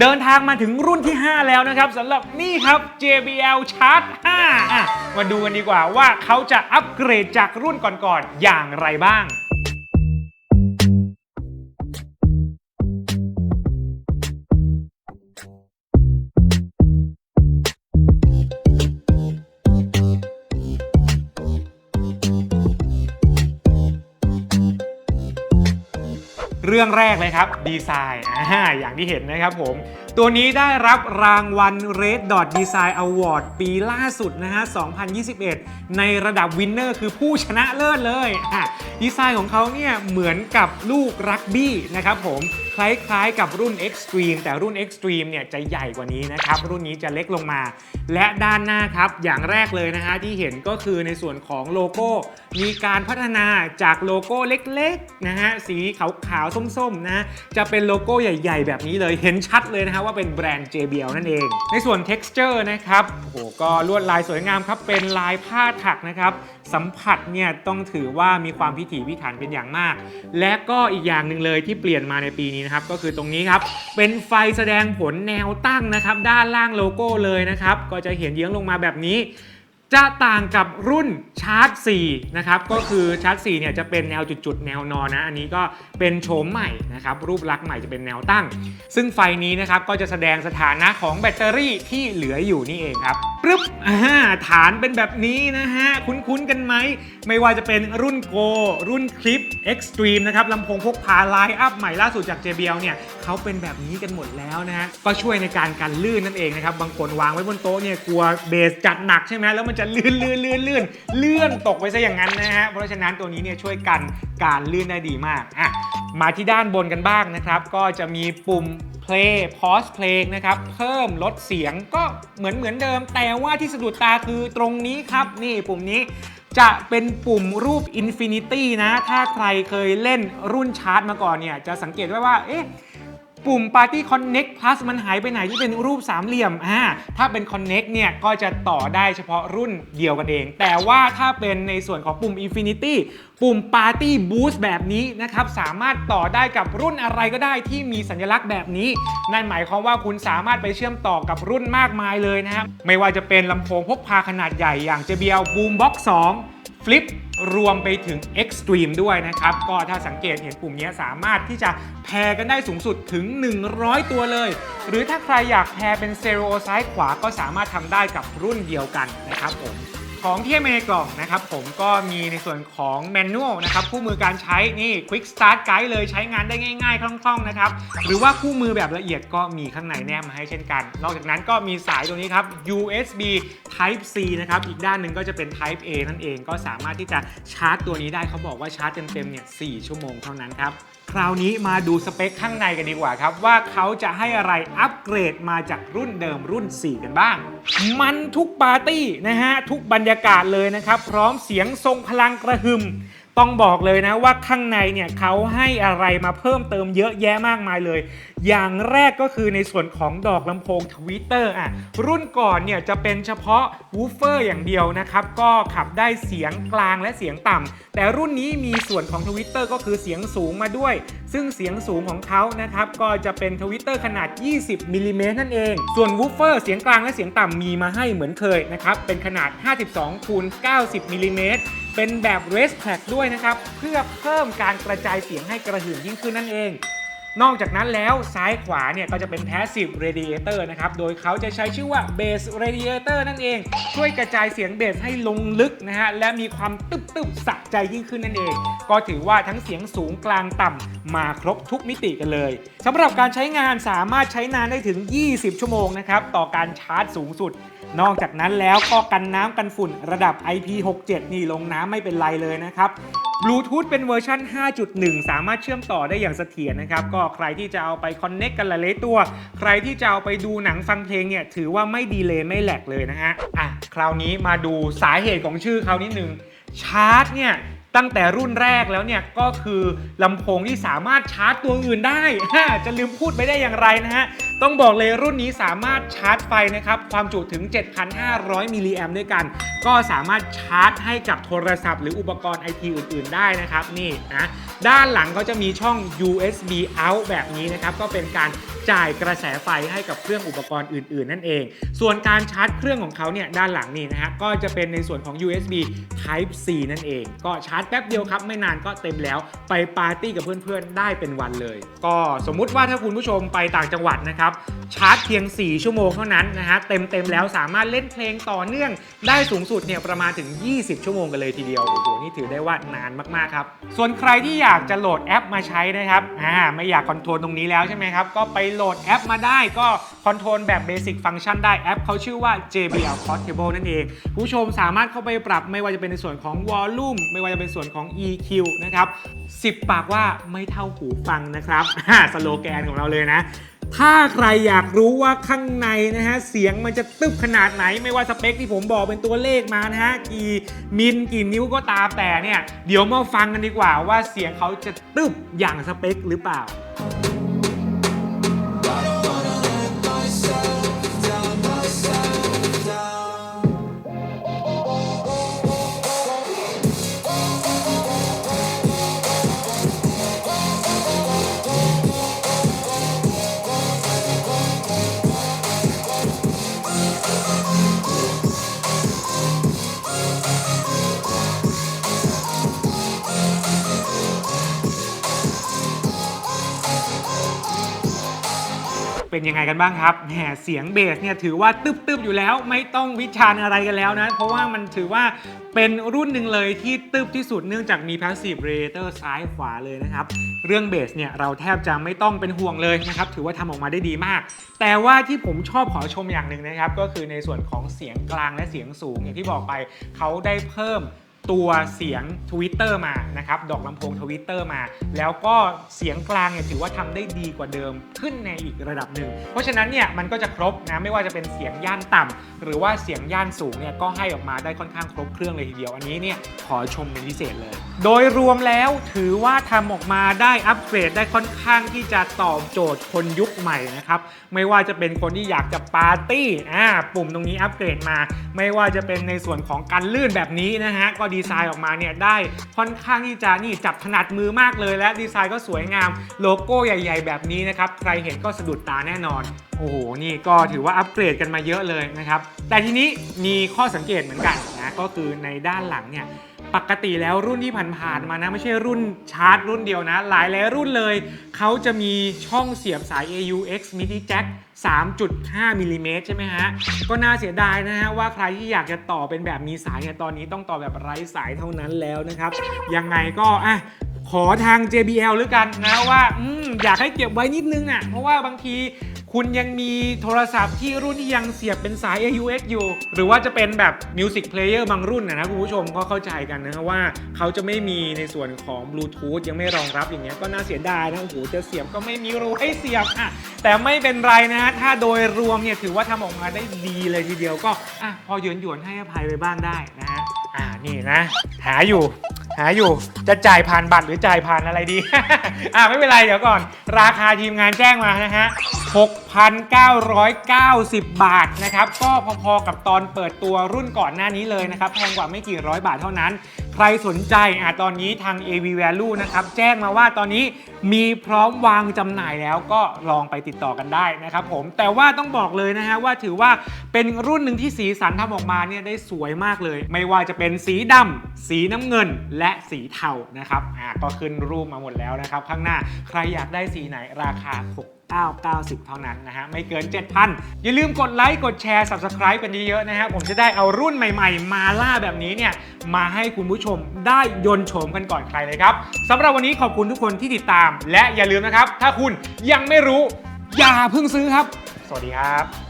เดินทางมาถึงรุ่นที่ 5 แล้วนะครับสำหรับนี่ครับ JBL Charge 5อะมาดูกันดีกว่าว่าเขาจะอัปเกรดจากรุ่นก่อนๆอย่างไรบ้าง รื่องแรกเลยครับดีไซน์อ่าอย่างที่เห็นนะครับผม ตัวนี้ได้รับรางวัล Red Dot Design Award ปีล่าสุดนะฮะ 2021 ในระดับวินเนอร์คือผู้ชนะเลิศเลยอะดีไซน์ของเขาเนี่ยเหมือนกับลูกรักบี้นะครับผมคล้ายๆกับรุ่น Extreme แต่รุ่น Extreme เนี่ยจะใหญ่กว่านี้นะครับ รุ่นนี้จะเล็กลงมา และด้านหน้าครับ อย่างแรกเลยนะฮะที่เห็นก็คือในส่วนของโลโก้ มีการพัฒนาจากโลโก้เล็กๆนะฮะสีขาวๆส้มๆนะ จะเป็นโลโก้ใหญ่ ๆ แบบนี้เลยเห็นชัดเลยนะฮะว่าเป็นแบรนด์ JBL นั่นเอง ในส่วน texture นะครับโอ้โหก็ลวดลายสวยงามครับเป็นลายผ้าถักนะครับสัมผัสเนี่ยต้องถือว่ามีความพิถีพิถันเป็นอย่างมาก และก็อีกอย่างหนึ่งเลยที่เปลี่ยนมาในปีนี้นะครับก็คือตรงนี้ครับเป็นไฟแสดงผลแนวตั้งนะครับด้านล่างโลโก้เลยนะครับก็จะเห็นเยื้องลงมาแบบนี้ จะต่างกับรุ่นชาร์จ4นะครับก็คือชาร์จ4เนี่ยจะเป็นแนวจุดๆ แนวนอนนะอันนี้ก็เป็นโฉมใหม่นะครับรูปลักษณ์ใหม่จะเป็นแนวตั้ง ซึ่งไฟนี้นะครับก็จะแสดงสถานะของแบตเตอรี่ที่เหลืออยู่นี่เองครับปึ๊บฐานเป็นแบบนี้นะฮะคุ้นๆกันไหม ไม่ว่าจะเป็นรุ่นโกรุ่นคลิป Extreme นะครับลำโพงพกพาไลน์อัพใหม่ล่าสุดจาก JBL เนี่ยเขาเป็นแบบนี้กันหมดแล้วนะฮะก็ช่วยในการกันลื่นนั่นเองนะครับบางคนวางไว้บนโต๊ะเนี่ยกลัวเบสจัดหนักใช่ไหมแล้วมันจะลื่นลื่นลื่นลื่นเลื่อนตกไปซะอย่างนั้นนะฮะ เพราะฉะนั้นตัวนี้เนี่ยช่วยกันการลื่นได้ดีมากอะมาที่ด้านบนกันบ้างนะครับ ก็จะมีปุ่ม play pause เพลงนะครับ เพิ่มลดเสียงก็เหมือนเหมือนเดิม แต่ว่าที่สะดุดตาคือตรงนี้ครับ นี่ปุ่มนี้จะเป็นปุ่มรูป Infinity นะ ถ้าใครเคยเล่นรุ่นชาร์จมาก่อนเนี่ย จะสังเกตไว้ว่า เอ๊ะ ปุ่ม Party Connect Plus มันหายไปไหนที่เป็นรูปสามเหลี่ยมอ่าถ้าเป็น Connect เนี่ยก็จะต่อได้เฉพาะรุ่นเดียวกันเอง แต่ว่าถ้าเป็นในส่วนของปุ่ม Infinity ปุ่ม Party Boost แบบนี้นะครับ สามารถต่อได้กับรุ่นอะไรก็ได้ที่มีสัญลักษณ์แบบนี้ นั่นหมายความว่าคุณสามารถไปเชื่อมต่อกับรุ่นมากมายเลยนะครับไม่ว่าจะเป็นลำโพงพกพาขนาดใหญ่อย่าง JBL Boombox 2 ลิปรวมไปถึง Extreme ด้วยนะครับ ก็ถ้าสังเกตเห็นปุ่มนี้สามารถที่จะแพรกันได้สูงสุดถึง 100 ตัวเลย หรือถ้าใครอยากแพรเป็นเซโรซ้ายขวาก็สามารถทำได้กับรุ่นเดียวกันนะครับผม ของที่ให้มาในกล่องนะครับผมก็มีในส่วนของแมนนวลนะครับคู่มือการใช้นี่ Quick Start Guide เลยใช้งานได้ง่ายๆคล่องๆนะครับหรือว่าคู่มือแบบละเอียดก็มีข้างในแนบมาให้เช่นกัน นอกจากนั้นก็มีสายตัวนี้ครับ USB Type C นะครับอีกด้านหนึ่งก็จะเป็น Type A นั่นเองก็สามารถที่จะชาร์จตัวนี้ได้เขาบอกว่าชาร์จเต็มๆเนี่ย4ชั่วโมงเท่านั้นครับคราวนี้มาดูสเปคข้างในกันดีกว่าครับ ว่าเขาจะให้อะไรอัปเกรดมาจากรุ่นเดิมรุ่น 4 กันบ้าง มันทุกปาร์ตี้นะฮะทุกบรรยากาศเลยนะครับ พร้อมเสียงทรงพลังกระหึ่ม ต้องบอกเลยนะว่าข้างในเนี่ยเขาให้อะไรมาเพิ่มเติมเยอะแยะมากมายเลย อย่างแรกก็คือในส่วนของดอกลำโพงทวิตเตอร์อะรุ่นก่อนเนี่ยจะเป็นเฉพาะวูฟเฟอร์อย่างเดียวนะครับ ก็ขับได้เสียงกลางและเสียงต่ำแต่รุ่นนี้มีส่วนของทวิตเตอร์ก็คือเสียงสูงมาด้วย ซึ่งเสียงสูงของเขานะครับก็จะเป็นทวิตเตอร์ขนาด 20มิลลิเมตรนั่นเอง ส่วนวูฟเฟอร์เสียงกลางและเสียงต่ำมีมาให้เหมือนเคยนะครับเป็นขนาด 52คูณ90มิลลิเมตร เป็นแบบ race track ด้วยนะครับ เพื่อเพิ่มการกระจายเสียงให้กระหึ่มยิ่งขึ้นนั่นเอง นอกจากนั้นแล้วซ้ายขวาเนี่ยก็จะเป็น passive radiator นะครับ โดยเขาจะใช้ชื่อว่า bass radiator นั่นเอง ช่วยกระจายเสียงเบสให้ลงลึกนะฮะและมีความตึบตึบๆสะใจยิ่งขึ้นนั่นเอง ก็ถือว่าทั้งเสียงสูงกลางต่ำ มาครบทุกมิติกันเลยสำหรับการใช้งานสามารถใช้นานได้ถึง 20 ชั่วโมงนะครับต่อการชาร์จสูงสุด นอกจากนั้นแล้วก็กันน้ำกันฝุ่นระดับ IP67 นี่ลงน้ำไม่เป็นไรเลยนะครับบลูทูธเป็นเวอร์ชัน 5.1 สามารถเชื่อมต่อได้อย่างเสถียรนะครับ ก็ใครที่จะเอาไปคอนเน็กกันหลายๆตัว ใครที่จะเอาไปดูหนังฟังเพลงเนี่ย ถือว่าไม่ดีเลย์ไม่แหลกเลยนะฮะ อะ คราวนี้มาดูสาเหตุของชื่อเขานิดนึง ชาร์จเนี่ย ตั้งแต่รุ่นแรกแล้วเนี่ยก็คือลำโพงที่สามารถชาร์จตัวอื่นได้จะลืมพูดไปได้อย่างไรนะฮะ ต้องบอกเลยรุ่นนี้สามารถชาร์จไฟนะครับ ความจุถึง 7,500 มิลลิแอมด้วยกัน ก็สามารถชาร์จให้กับโทรศัพท์หรืออุปกรณ์ไอทีอื่น ๆ ได้นะครับ นี่นะด้านหลังเขาจะมีช่อง USB out แบบนี้นะครับ ก็เป็นการจ่ายกระแสไฟให้กับเครื่องอุปกรณ์อื่น ๆ นั่นเอง ส่วนการชาร์จเครื่องของเขาเนี่ยด้านหลังนี่นะฮะก็จะเป็นในส่วนของ USB Type C นั่นเอง ก็ชาร์จแป๊บเดียวครับ ไม่นานก็เต็มแล้วไปปาร์ตี้กับเพื่อน ๆ ได้เป็นวันเลย ก็สมมุติว่าถ้าคุณผู้ชมไปต่างจังหวัดนะครับชาร์จเพียง 4 ชั่วโมงเท่านั้นนะฮะเต็มๆแล้วสามารถเล่นเพลงต่อเนื่องได้สูงสุดเนี่ยประมาณถึง 20 ชั่วโมงกันเลยทีเดียวโอ้โหนี่ถือได้ว่านานมากๆครับส่วนใครที่อยากจะโหลดแอปมาใช้นะครับอ่าไม่อยากคอนโทรลตรงนี้แล้วใช่ไหมครับก็ไปโหลดแอปมาได้ก็คอนโทรลแบบเบสิกฟังก์ชันได้แอปเขาชื่อว่า JBL Portable นั่นเองผู้ชมสามารถเข้าไปปรับไม่ว่าจะเป็นในส่วนของ Volume ไม่ว่าจะเป็นส่วนของ EQ นะครับ10 ปากว่าไม่เท่าหูฟังนะครับสโลแกนของเราเลยนะ ถ้าใครอยากรู้ว่าข้างในนะฮะเสียงมันจะตึบขนาดไหน ไม่ว่าสเปคที่ผมบอกเป็นตัวเลขมานะฮะกี่มิลกี่นิ้วก็ตามแต่เนี่ย เดี๋ยวมาฟังกันดีกว่าว่าเสียงเขาจะตึบอย่างสเปคหรือเปล่า เป็นยังไงกันบ้างครับแหมเสียงเบสเนี่ยถือว่าตึบๆอยู่แล้ว ไม่ต้องวิจารณ์อะไรกันแล้วนะ เพราะว่ามันถือว่าเป็นรุ่นหนึ่งเลยที่ตึบที่สุดเนื่องจากมี Passive Radiator ซ้ายขวาเลยนะครับ เรื่องเบสเนี่ยเราแทบจะไม่ต้องเป็นห่วงเลยนะครับ ถือว่าทำออกมาได้ดีมาก แต่ว่าที่ผมชอบขอชมอย่างหนึ่งนะครับ ก็คือในส่วนของเสียงกลางและเสียงสูงอย่างที่บอกไปเขาได้เพิ่ม ตัวเสียงทวิตเตอร์มานะครับดอกลำโพงทวิตเตอร์มา แล้วก็เสียงกลางเนี่ยถือว่าทำได้ดีกว่าเดิมขึ้นในอีกระดับหนึ่ง เพราะฉะนั้นเนี่ยมันก็จะครบนะไม่ว่าจะเป็นเสียงย่านต่ำหรือว่าเสียงย่านสูงเนี่ยก็ให้ออกมาได้ค่อนข้างครบเครื่องเลยทีเดียวอันนี้เนี่ยขอชมเป็นพิเศษเลย โดยรวมแล้วถือว่าทำออกมาได้อัปเกรดได้ค่อนข้างที่จะตอบโจทย์คนยุคใหม่นะครับไม่ว่าจะเป็นคนที่อยากจะปาร์ตี้อ่าปุ่มตรงนี้อัปเกรดมา ไม่ว่าจะเป็นในส่วนของการลื่นแบบนี้นะฮะก็ดีีไซน์ออกมาเนี่ยได้ค่อนข้างที่จะนี่จับถนัดมือมากเลย และดีไซน์ก็สวยงามโลโก้ใหญ่ ๆ แบบนี้นะครับใครเห็นก็สะดุดตาแน่นอน โอ้โหนี่ก็ถือว่าอัปเกรดกันมาเยอะเลยนะครับแต่ทีนี้มีข้อสังเกตเหมือนกันนะก็คือในด้านหลังเนี่ย ปกติแล้วรุ่นที่ผ่านๆมานะ ไม่ใช่รุ่นชาร์จรุ่นเดียวนะ หลายหลายรุ่นเลย เขาจะมีช่องเสียบสาย AUX MIDI jack 3.5มิลลิเมตรใช่ไหมฮะ ก็น่าเสียดายนะฮะ ว่าใครที่อยากจะต่อเป็นแบบมีสายเนี่ยตอนนี้ต้องต่อแบบไร้สายเท่านั้นแล้วนะครับ ยังไงก็อะขอทาง JBL หรือกันนะว่าอมอยากให้เก็บไว้นิดนึงอะเพราะว่าบางที คุณยังมีโทรศัพท์ที่รุ่นที่ยังเสียบเป็นสาย AUX อยู่ หรือว่าจะเป็นแบบ Music Player บางรุ่นนะนะคุณผู้ชมก็เข้าใจกันนะว่าเขาจะไม่มีในส่วนของ Bluetooth ยังไม่รองรับอย่างเงี้ยก็น่าเสียดายนะโอ้โหจะเสียบก็ไม่มีรูให้เสียบอะแต่ไม่เป็นไรนะฮะถ้าโดยรวมเนี่ยถือว่าทำออกมาได้ดีเลยทีเดียวก็อะพอหยวนหยวนให้อภัยไปบ้างได้นะฮะอ่านี่นะ หาอยู่ หาอยู่จะจ่ายผ่านบัตรหรือจ่ายผ่านอะไรดี อ่าไม่เป็นไรเดี๋ยวก่อน ราคาทีมงานแจ้งมานะฮะ 6,990 บาทนะครับ ก็พอๆกับตอนเปิดตัวรุ่นก่อนหน้านี้เลยนะครับ แพงกว่าไม่กี่ร้อยบาทเท่านั้น ใครสนใจอะตอนนี้ทาง AV Value นะครับ แจ้งมาว่าตอนนี้มีพร้อมวางจำหน่ายแล้วก็ลองไปติดต่อกันได้นะครับผมแต่ว่าต้องบอกเลยนะฮะว่าถือว่าเป็นรุ่นหนึ่งที่สีสันทำออกมาเนี่ยได้สวยมากเลย ไม่ว่าจะเป็นสีดำสีน้ำเงิน และสีเทานะครับอ่าก็ขึ้นรูปมาหมดแล้วนะครับ ข้างหน้าใครอยากได้สีไหนราคา6 990 เท่านั้นนะฮะ ไม่เกิน 7,000 อย่าลืมกดไลค์ กดแชร์ Subscribe กันเยอะๆนะฮะ ผมจะได้เอารุ่นใหม่ๆ มาล่าแบบนี้เนี่ย มาให้คุณผู้ชมได้ยนโฉมกันก่อนใครเลยครับสำหรับวันนี้ขอบคุณทุกคนที่ติดตาม และอย่าลืมนะครับ ถ้าคุณยังไม่รู้อย่าเพิ่งซื้อครับ สวัสดีครับ